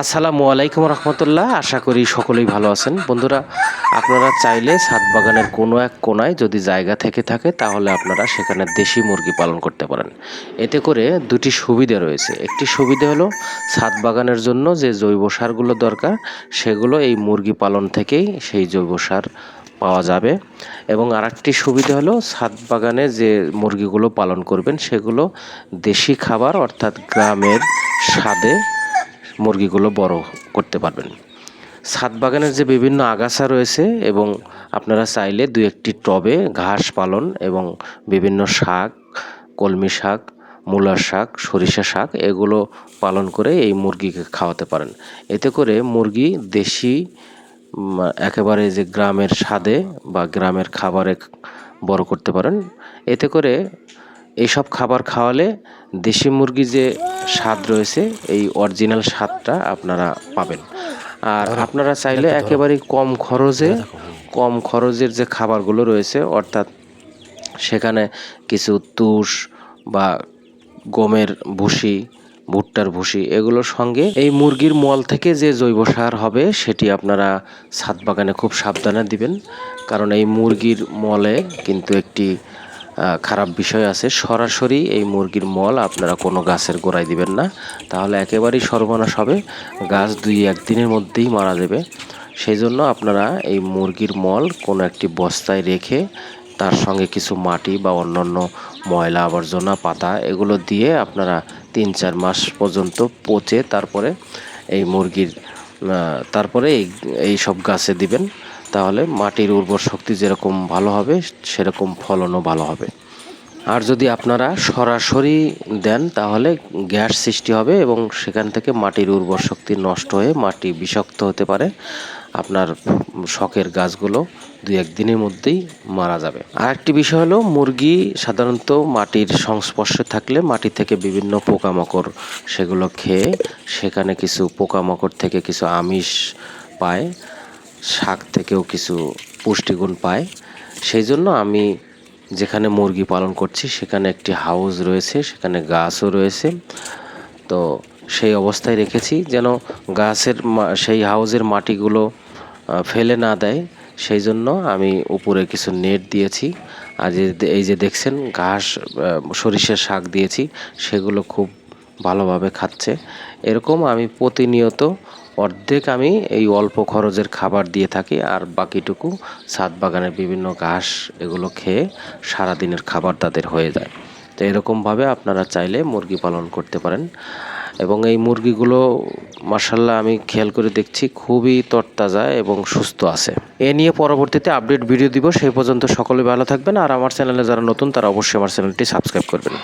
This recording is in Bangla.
আসসালামু আলাইকুম রহমতুল্লাহ। আশা করি সকলেই ভালো আছেন। বন্ধুরা, আপনারা চাইলে ছাদ বাগানের কোনো এক কোনায় যদি জায়গা থেকে থাকে, তাহলে আপনারা সেখানে দেশি মুরগি পালন করতে পারেন। এতে করে দুটি সুবিধা রয়েছে। একটি সুবিধা হলো, ছাদ বাগানের জন্য যে জৈব সারগুলো দরকার, সেগুলো এই মুরগি পালন থেকেই সেই জৈব সার পাওয়া যাবে। এবং আরেকটি সুবিধা হলো, ছাদ বাগানে যে মুরগিগুলো পালন করবেন, সেগুলো দেশি খাবার অর্থাৎ গ্রামের স্বাদে মুরগিগুলো বড় করতে পারবেন। ছাদ বাগানের যে বিভিন্ন আগাছা রয়েছে এবং আপনারা চাইলে দু একটি টবে ঘাস পালন এবং বিভিন্ন শাক, কলমি শাক, মূলার শাক, সরিষা শাক এগুলো পালন করে এই মুরগিকে খাওয়াতে পারেন। এতে করে মুরগি দেশি একেবারে যে গ্রামের স্বাদে বা গ্রামের খাবারে বড় করতে পারেন। এতে করে এইসব খাবার খাওয়ালে দেশি মুরগি যে স্বাদ রয়েছে এই অরিজিনাল স্বাদটা আপনারা পাবেন। আর আপনারা চাইলে একেবারেই কম খরচে কম খরচের যে খাবারগুলো রয়েছে অর্থাৎ সেখানে কিছু তুষ বা গমের ভুসি ভুট্টার ভুসি এগুলোর সঙ্গে এই মুরগির মল থেকে যে জৈব সার হবে সেটি আপনারা ছাদ বাগানে খুব সাবধানে দিবেন। কারণ এই মুরগির মলে কিন্তু একটি খারাপ বিষয় আছে, সরাসরি এই মুরগির মল আপনারা কোনো গাছের গোড়ায় দিবেন না। তাহলে একেবারেই সর্বনাশ হবে, গাছ দুই একদিনের মধ্যেই মারা যাবে। সেই জন্য আপনারা এই মুরগির মল কোনো একটি বস্তায় রেখে তার সঙ্গে কিছু মাটি বা অন্যান্য ময়লা আবর্জনা, পাতা এগুলো দিয়ে আপনারা তিন চার মাস পর্যন্ত পচে তারপরে এই মুরগির তারপরে এই সব গাছে দিবেন। তাহলে মাটির উর্বর শক্তি যেরকম ভালো হবে, সেরকম ফলনও ভালো হবে। আর যদি আপনারা সরাসরি দেন, তাহলে গ্যাস সৃষ্টি হবে এবং সেখান থেকে মাটির উর্বর শক্তি নষ্ট হয়ে মাটি বিষাক্ত হতে পারে। আপনার শখের গাছগুলো দুই একদিনের মধ্যেই মারা যাবে। আর একটি বিষয় হলো, মুরগি সাধারণত মাটির সংস্পর্শে থাকলে মাটি থেকে বিভিন্ন পোকামাকড় সেগুলো খেয়ে সেখানে কিছু পোকামাকড় থেকে কিছু আমিষ পায়। শাক থেকেও কিছু পুষ্টিগুণ পায় সেই জন্য আমি যেখানে মুরগি পালন করছি, সেখানে একটি হাউস রয়েছে, সেখানে গাছও রয়েছে। তো সেই অবস্থায় রেখেছি যেন গাছের সেই হাউজের মাটিগুলো ফেলে না দেয়। সেই জন্য আমি উপরে কিছু নেট দিয়েছি। আর এই যে দেখছেন, ঘাস সরিষার শাক দিয়েছি, সেগুলো খুব ভালোভাবে খাচ্ছে। এরকম আমি প্রতিনিয়ত অর্ধেক আমি এই অল্প খরচের খাবার দিয়ে থাকি আর বাকিটুকু ছাদ বাগানের বিভিন্ন ঘাস এগুলো খেয়ে সারাদিনের খাবার তাদের হয়ে যায়। তো এরকমভাবে আপনারা চাইলে মুরগি পালন করতে পারেন। এবং এই মুরগিগুলো মার্শাল্লাহ আমি খেয়াল করে দেখছি খুবই তরতাজা এবং সুস্থ আছে। এ নিয়ে পরবর্তীতে আপডেট ভিডিও দিব। সেই পর্যন্ত সকলে ভালো থাকবেন। আর আমার চ্যানেলে যারা নতুন, তারা অবশ্যই আমার চ্যানেলটি সাবস্ক্রাইব করবেন।